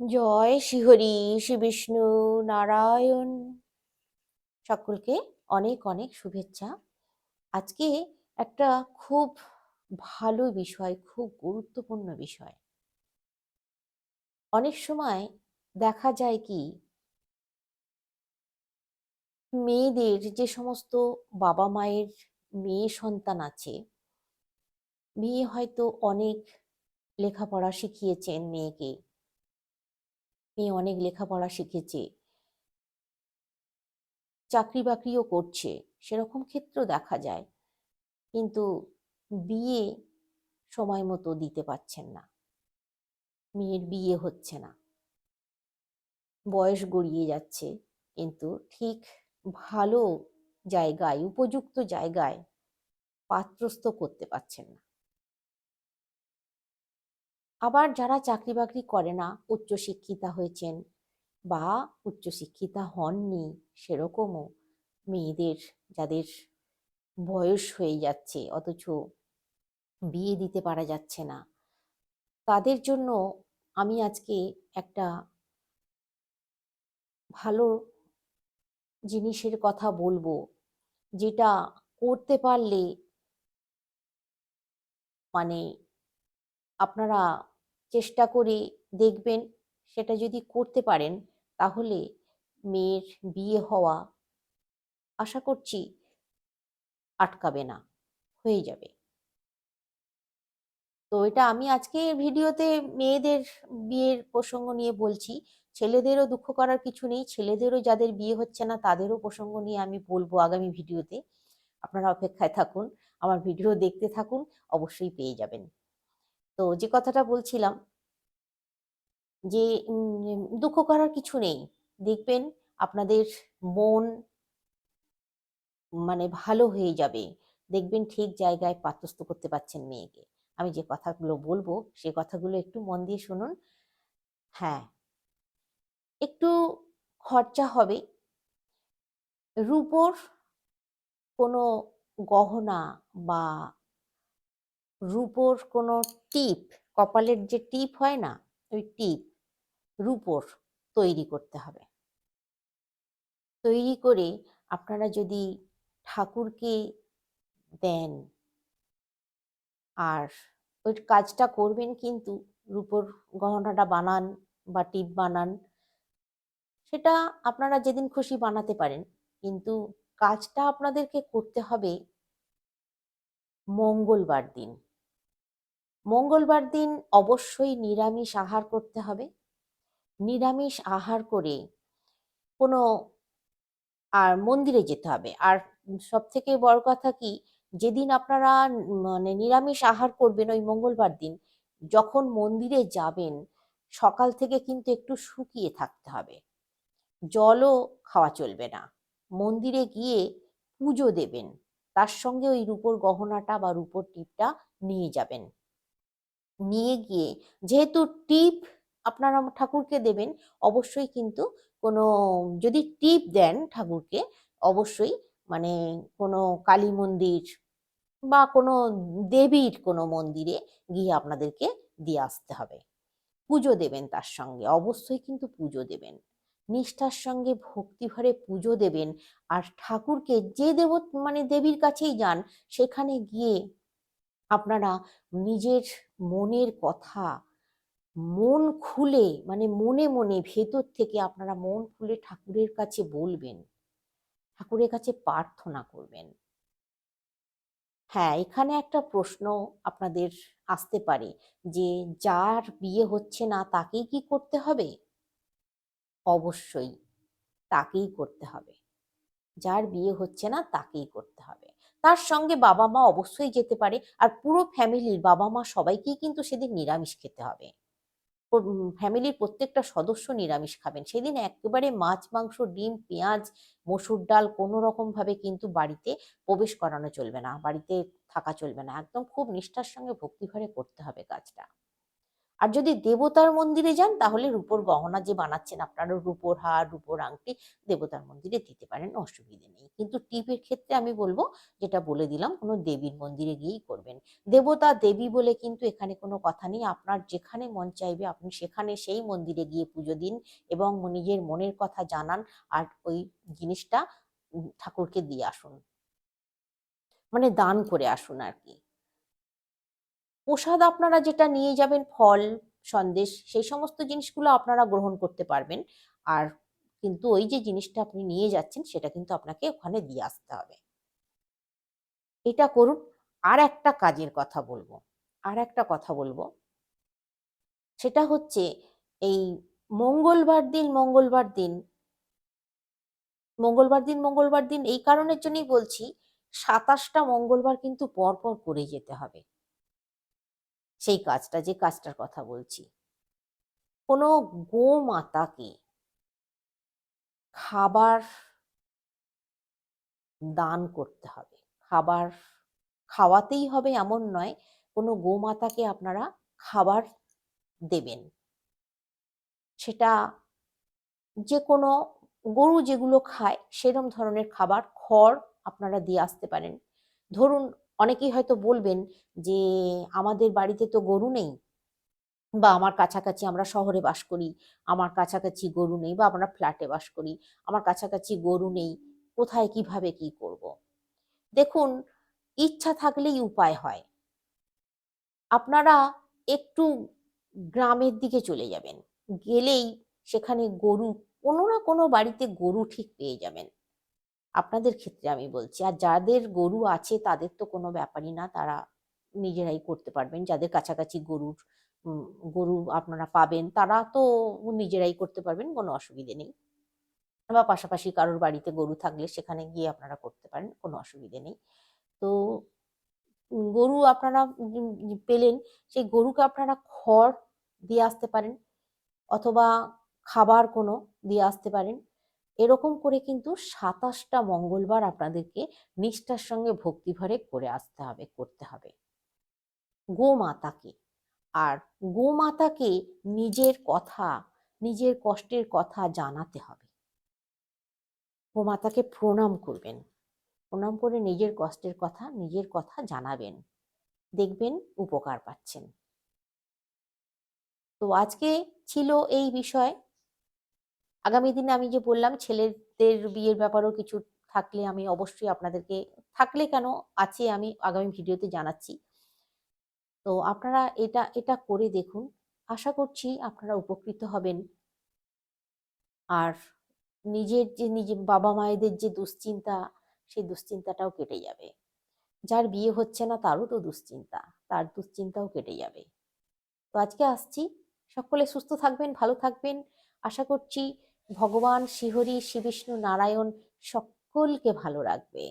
জয় শ্রীহরি শ্রী বিষ্ণু নারায়ণ। সকলকে অনেক অনেক শুভেচ্ছা। আজকে একটা খুব ভালো বিষয়, খুব গুরুত্বপূর্ণ বিষয়। অনেক সময় দেখা যায় কি, মেয়েদের যে সমস্ত বাবা মায়ের মেয়ে সন্তান আছে, মেয়ে হয়তো অনেক লেখাপড়া শিখিয়েছেন মেয়েকে। মেয়ে অনেক লেখাপড়া শিখেছে। চাকরি বাকরিও করছে, সেরকম ক্ষেত্রেও দেখা যায়। কিন্তু বিয়ে সময় মতো দিতে পারছেন না। মেয়ের বিয়ে হচ্ছে না। বয়স গড়িয়ে যাচ্ছে, কিন্তু ঠিক ভালো জায়গায়, উপযুক্ত জায়গায় পাত্রস্থ করতে পারছেন না। আবার যারা চাকরি বাকরি করে না, উচ্চশিক্ষিতা হয়েছেন বা উচ্চশিক্ষিতা হননি সেরকমও মেয়েদের, যাদের বয়স হয়ে যাচ্ছে অথচ বিয়ে দিতে পারা যাচ্ছে না, তাদের জন্য আমি আজকে একটা ভালো জিনিসের কথা বলব, যেটা করতে পারলে মানে আপনারা চেষ্টা করে দেখবেন সেটা যদি করতে পারেন, তাহলে মেয়ের বিয়ে হওয়া আশা করছি আটকাবে না হয়ে যাবে। তো এটা আমি আজকে ভিডিওতে মেয়েদের বিয়ের প্রসঙ্গ নিয়ে বলছি। ছেলেদেরও দুঃখ করার কিছু নেই, ছেলেদেরও যাদের বিয়ে হচ্ছে না, তাদেরও প্রসঙ্গ নিয়ে আমি বলব আগামী ভিডিওতে। আপনারা অপেক্ষায় থাকুন, আমার ভিডিও দেখতে থাকুন, অবশ্যই পেয়ে যাবেন। তো যে কথাটা বলছিলাম যে দুঃখ করার কিছু নেই। দেখবেন আপনাদের মন মানে ভালো হয়ে যাবে। দেখবেন ঠিক জায়গায় পাত্রস্থ করতে পারছেন মেয়েকে। আমি যে কথাগুলো বলব, সে কথাগুলো একটু মন দিয়ে শুনুন। হ্যাঁ। একটু খরচা হবে। রূপোর কোনো গহনা বা রূপোর কোনো টিপ, কপালের যে টিপ হয় না, ওই টিপ রূপোর তৈরি করতে হবে। তৈরি করে আপনারা যদি ঠাকুরকে দেন আর ওই কাজটা করবেন কিন্তু রূপোর গহনাটা বানান বা টিপ বানান, সেটা আপনারা যেদিন খুশি বানাতে পারেন। কিন্তু কাজটা আপনাদেরকে করতে হবে মঙ্গলবার দিন। মঙ্গলবার দিন অবশ্যই নিরামিষ আহার করতে হবে। নিরামিষ আহার করে কোনো আর মন্দিরে যেতে হবে। আর সব থেকে বড় কথা কি, যেদিন আপনারা মানে নিরামিষ আহার করবেন ওই মঙ্গলবার দিন, যখন মন্দিরে যাবেন, সকাল থেকে কিন্তু একটু শুকিয়ে থাকতে হবে। জলও খাওয়া চলবে না। মন্দিরে গিয়ে পুজো দেবেন। তার সঙ্গে ওই রূপোর গহনাটা বা রূপোর টিপটা নিয়ে যাবেন। নিয়ে গিয়ে যেহেতু টিপ আপনারা ঠাকুরকে দেবেন, অবশ্যই কিন্তু কোনো, যদি টিপ দেন ঠাকুরকে, অবশ্যই মানে কোনো কালী মন্দির বা কোনো দেবীর কোনো মন্দিরে গিয়ে আপনাদেরকে দিয়ে আসতে হবে। পুজো দেবেন তার সঙ্গে, অবশ্যই কিন্তু পুজো দেবেন। নিষ্ঠার সঙ্গে ভক্তিভরে পুজো দেবেন। আর ঠাকুরকে যে দেব মানে দেবীর কাছেই যান, সেখানে গিয়ে আপনারা নিজের মনের কথা মন খুলে মানে মনে মনে ভেতর থেকে আপনারা মন খুলে ঠাকুরের কাছে বলবেন। ঠাকুরের কাছে প্রার্থনা করবেন। হ্যাঁ এখানে একটা প্রশ্ন আপনাদের আসতে পারে যে, যার বিয়ে হচ্ছে না তাকেই কি করতে হবে? অবশ্যই তাকেই করতে হবে। যার বিয়ে হচ্ছে না তাকেই করতে হবে। তার সঙ্গে বাবা মা অবশ্যই যেতে পারে আর পুরো ফ্যামিলির বাবা মা সবাইকেই কিন্তু সেদিন নিরামিষ খেতে হবে। ফ্যামিলির প্রত্যেকটা সদস্য নিরামিষ খাবেন। সেদিন একেবারে মাছ, মাংস, ডিম, পেঁয়াজ, মসুর ডাল কোনো রকমভাবে কিন্তু বাড়িতে প্রবেশ করানো চলবে না, বাড়িতে থাকা চলবে না। একদম খুব নিষ্ঠার সঙ্গে ভক্তিভরে করতে হবে কাজটা। আর যদি দেবতার মন্দিরে যান, তাহলে রূপোর গহনা যে বানাচ্ছেন আপনারা, রূপোর হার, রূপোর আংটি, দেবতার মন্দিরে দিতে পারেন, অসুবিধে নেই। কিন্তু টিপের ক্ষেত্রে আমি বলব, যেটা বলে দিলাম, কোনো দেবীর মন্দিরে গিয়েই করবেন। দেবতা, দেবী বলে কিন্তু এখানে কোনো কথা নেই। আপনার যেখানে মন চাইবে, আপনি সেখানে সেই মন্দিরে গিয়ে পুজো দিন এবং নিজের মনের কথা জানান আর ওই জিনিসটা ঠাকুরকে দিয়ে আসুন। মানে দান করে আসুন আর কি। প্রসাদ আপনারা যেটা নিয়ে যাবেন, ফল, সন্দেশ, সেই সমস্ত জিনিসগুলো আপনারা গ্রহণ করতে পারবেন। আর কিন্তু ওই যে জিনিসটা আপনি নিয়ে যাচ্ছেন, সেটা কিন্তু আপনাকে ওখানে দিয়ে আসতে হবে। এটা করুন। আর একটা কাজের কথা বলব। আর একটা কথা বলব। সেটা হচ্ছে এই মঙ্গলবার দিন মঙ্গলবার দিন মঙ্গলবার দিন মঙ্গলবার দিন এই কারণের জন্যই বলছি, সাতাশটা মঙ্গলবার কিন্তু পরপর করে যেতে হবে। সেই কাজটা, যে কাজটার কথা বলছি। কোনো গোমাতাকে খাবার দান করতে হবে। খাবার খাওয়াতেই হবে এমন নয়, কোনো গোমাতাকে আপনারা খাবার দেবেন। সেটা যে কোনো গরু যেগুলো খায়, সেরম ধরনের খাবার, খড় আপনারা দিয়ে আসতে পারেন। ধরুন অনেকেই হয়তো বলবেন যে, আমাদের বাড়িতে তো গরু নেই। বা, আমার কাছাকাছি আমরা শহরে বাস করি। আমার কাছাকাছি গরু নেই। বা, আমরা ফ্ল্যাটে বাস করি। আমার কাছাকাছি গরু নেই। কোথায়, কীভাবে, কি করব। দেখুন, ইচ্ছা থাকলেই উপায় হয়। আপনারা একটু গ্রামের দিকে চলে যাবেন। গেলেই সেখানে গরু কোনো না কোনো বাড়িতে গরু ঠিক পেয়ে যাবেন। আপনাদের ক্ষেত্রে আমি বলছি। আর যাদের গরু আছে, তাদের তো কোনো ব্যাপারই না। তারা নিজেরাই করতে পারবেন। যাদের কাছাকাছি গরুর গরু আপনারা পাবেন, তারা তো নিজেরাই করতে পারবেন, কোনো অসুবিধে নেই। বা পাশাপাশি কারোর বাড়িতে গরু থাকলে সেখানে গিয়ে আপনারা করতে পারেন, কোনো অসুবিধে নেই। তো গরু আপনারা পেলেন, সেই গরুকে আপনারা খড় দিয়ে আসতে পারেন, অথবা খাবার কোনো দিয়ে আসতে পারেন। এরকম করে কিন্তু সাতাশটা মঙ্গলবার আপনাদেরকে নিষ্ঠার সঙ্গে ভক্তিভরে করে আসতে হবে, করতে হবে। গোমাতাকে। আর গোমাতাকে নিজের কথা, নিজের কষ্টের কথা জানাতে হবে। গোমাতাকে প্রণাম করবেন। প্রণাম করে নিজের কষ্টের কথা, নিজের কথা জানাবেন। দেখবেন উপকার পাচ্ছেন। তো আজকে ছিল এই বিষয়। আগামী দিনে আমি যে বললাম, ছেলেদের বিয়ের ব্যাপারেও কিছু থাকলে আমি অবশ্যই আপনাদেরকে, থাকলে কেন আছে আমি আগামী ভিডিওতে জানাচ্ছি। তো আপনারা এটা এটা করে দেখুন। আশা করছি আপনারা উপকৃত হবেন। আর নিজের যে, নিজে বাবা মায়েদের যে দুশ্চিন্তা, সেই দুশ্চিন্তাটাও কেটে যাবে। যার বিয়ে হচ্ছে না, তারও তো দুশ্চিন্তা। তার দুশ্চিন্তাও কেটে যাবে। তো আজকে আসছি। সকলে সুস্থ থাকবেন, ভালো থাকবেন। আশা করছি ভগবান শ্রীহরি শ্রীবিষ্ণু নারায়ণ সকলকে ভালো রাখবে।